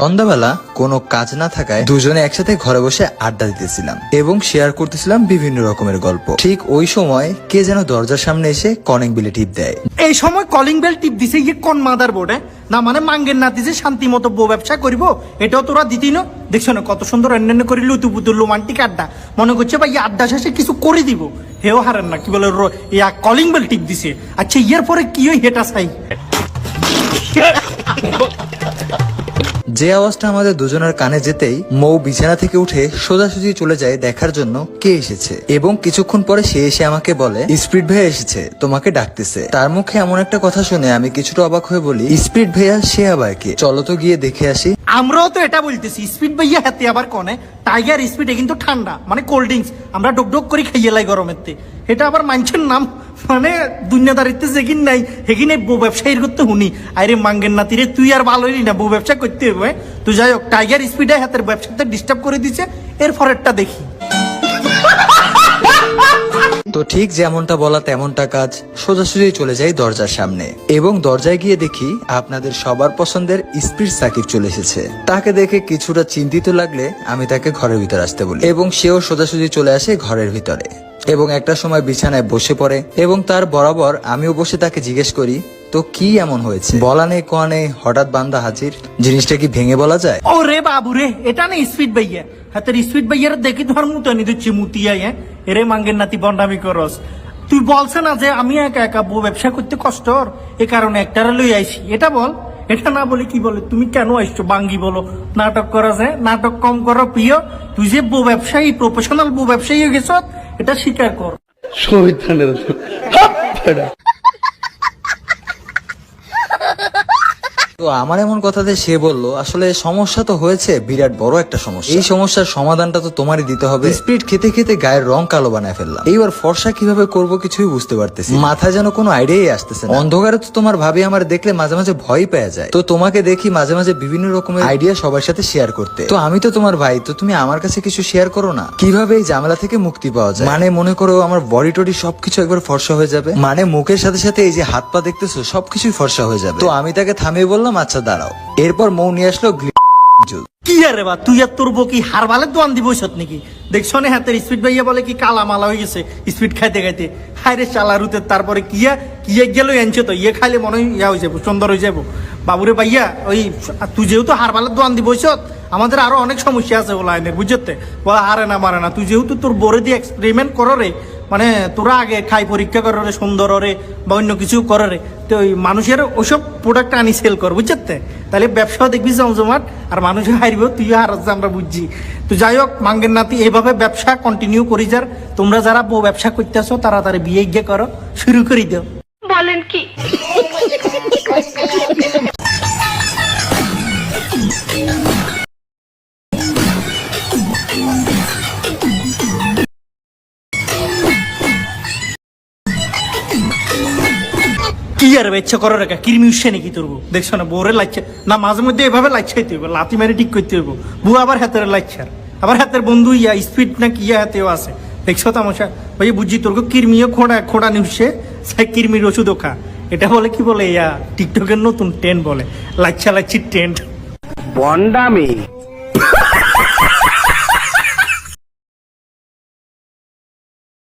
সন্ধ্যাবেলা কোনো কাজ না থাকায় দুজনে একসাথে ঘরে বসে আড্ডা দিতেছিলাম এবং শেয়ার করতেছিলাম বিভিন্ন রকমের গল্প। ঠিক ওই সময় কে যেন দরজার সামনে এসে কনেক বিলে টিপ দেয়। এই সময় কলিং বেল টিপ দিছে ইয়ে কোন মাদার বোর্ডে না মানে মাঙ্গের নাতি যে শান্তি মতো বউ ব্যবসা করিব, এটাও তোরা দিতি না? দেখছ না কত সুন্দর অন্যান্য করি লুতু পুতু রোমান্টিক আড্ডা। মনে করছে ভাই আড্ডা শেষে কিছু করে দিব। হেও হারেন না, কি বলে কলিং বেল টিপ দিছে। আচ্ছা ইয়ের পরে কি ওই হেটা চাই? যে আওয়াজটা আমাদের দুজনের কানে যেতেই মৌ বিছানা থেকে উঠে সোজাসুজি চলে যায় দেখার জন্য কে এসেছে। এবং কিছুক্ষণ পরে সে এসে আমাকে বলে, স্পিড ভাইয়া এসেছে, তোমাকে ডাকতেছে। তার মুখে এমন একটা কথা শুনে আমি কিছুটা অবাক হয়ে বলি, স্পিড ভাইয়া, সে আবার কে? চলো তো গিয়ে দেখে আসি। আমরাও তো এটা বলতেছি, স্পিড ভাইয়া হাতে আবার কনে টাইগার স্পিডে কিন্তু ঠান্ডা মানে কোল্ড ড্রিঙ্কস আমরা ডোক করে খাইয়ে লাই গরমের তে। এটা আবার মানছেন নাম মানে দুনিয়াদারিতে যেগিন নাই, হেগিনে বউ ব্যবসায়ীর করতে শুনি আরে মাঙ্গের নাতিরে তুই আর ভালো হইলি না, বউ ব্যবসা করতে হবে তুই যাই হোক টাইগার স্পিডে হাতের ব্যবসাতে ডিস্টার্ব করে দিছে, এর পরেরটা দেখি তো ঠিক যেমনটা বলা তেমনটা কাজ সোজাসুজি চলে যাই দরজার সামনে। এবং দরজায় গিয়ে দেখি আপনাদের সবার পছন্দের স্পিড সাকিব চলে এসেছে। তাকে দেখে কিছুটা চিন্তিত লাগলে আমি তাকে ঘরের ভিতরে আসতে বলি। এবং সেও সোজাসুজি চলে আসে ঘরের ভিতরে। এবং একটা সময় বিছানায় বসে পড়ে। এবং তার বরাবর আমিও বসে তাকে জিজ্ঞেস করি তো কি এমন হয়েছে? বলা নেই কোয়া নেই হঠাৎ বান্দা হাজির। জিনিসটা কি ভেঙে বলা যায়? ও রে বাবু রে এটা না স্পিড ভাইয়া হাতের স্পিড ভাইয়ার দেখি ধর মুতানি দিচ্ছি মুতিয়াই হ্যাঁ? এরে মাঙ্গের নাতি বন্ডামি করস। তুই বলছে না যে আমি একা একা বউ ব্যবসা করতে কষ্ট এ কারণে একটারে লই আইছি। এটা বল। এটা না বলে কি বলে? তুমি কেন আইছো? বাঙ্গি বলো। নাটক করা যায় নাটক কম করো প্রিয়। তুই যে বউ ব্যবসায়ী প্রফেশনাল বউ ব্যবসায়ী হয়ে গেছ এটা স্বীকার কর। শহীদানের তো আমার এমন কথাতে সে বলল, আসলে সমস্যা তো হয়েছে, বিরাট বড় একটা সমস্যা। এই সমস্যার সমাধানটা তো তোমারই দিতে হবে। স্পিড খেতে খেতে গায়ের রং কালো বানায় ফেললাম। এইবার ফর্সা কীভাবে করব কিছুই বুঝতে পারতেছি মাথায় যেন কোনো আইডিয়াই আসতেছে অন্ধকারে তো তোমার ভাবি আমার দেখলে মাঝে মাঝে ভয় পেয়ে যায়। তো তোমাকে দেখি মাঝে মাঝে বিভিন্ন রকমের আইডিয়া সবার সাথে শেয়ার করতে। তো আমি তো তোমার ভাই, তো তুমি আমার কাছে কিছু শেয়ার করো না। কীভাবে এই ঝামেলা থেকে মুক্তি পাওয়া যায়? মানে মনে করো আমার বডি টডি সবকিছু একবার ফর্সা হয়ে যাবে? মানে মুখের সাথে সাথে এই যে হাত পা দেখতেছো, সবকিছুই ফর্সা হয়ে যাবে। তো আমি তাকে থামিয়ে বললাম আচ্ছা দাঁড়াও। এরপর মৌ নিয়ে আসলো। কি আরে বা, তুই আর তোর বউ কি হারবালে দোয়ান দিব সত নাকি? দেখছ না, হাতের স্পিড ভাইয়া বলে কি কালা মালা হয়ে গেছে স্পিড খাইতে খাইতে। হায়রে চালা রুতে, তারপরে কিয়া কিয়ে গেল এনছে তো? ইয়ে খাইলে মনে হয় ইয়া হয়ে যাব, সুন্দর হয়ে যাব। বাবুরে ভাইয়া, ওই তুই যেহেতু হারবালে দোয়ান দিব সত আমাদের আরও অনেক সমস্যা আছে ও লাইনের বুঝতে বলা হারে না, মারে না, তুই যেহেতু তোর বোরে দিয়ে এক্সপেরিমেন্ট করো রে মানে তোরা আগে খাই পরীক্ষা করো রে সুন্দর রে বা অন্য কিছু করো রে তো ওই মানুষের ওসব প্রোডাক্ট আনি সেল কর বুঝতে তাহলে ব্যবসাও দেখবি জমজমাট, আর মানুষ হারিব তুই আর আমরা বুঝছি। তো যাই হোক, মাঙ্গের নাতি, এইভাবে ব্যবসা কন্টিনিউ করি যার। তোমরা যারা বউ ব্যবসা করতেছো তাড়াতাড়ি বিয়ে গিয়ে করো, শুরু করে দাও। বলেন কি? কি আর ইচ্ছা করো রেখা কিরমি উঠছে নাকি তোর দেখছ না, বউরে লাগছে না, মাঝে মধ্যে এভাবে লাগছাইতে হইব লাতি মেরে ঠিক করতে হইব। বউ আবার হাতের লাগছে আর। আবার হাতের বন্ধু ইয়া, স্পিড না কি ইয়া হাতেও আছে। দেখছ তামশা? ভাই বুঝছি তোর কিরমিও খোঁড়া খোঁড়া নিউসে সাই কিরমির ওষুধও খা। এটা বলে কি বলে ইয়া, টিকটকের নতুন ট্রেন্ড বলে। লাচ্ছা লাচ্ছি ট্রেন্ড বন্ডামি।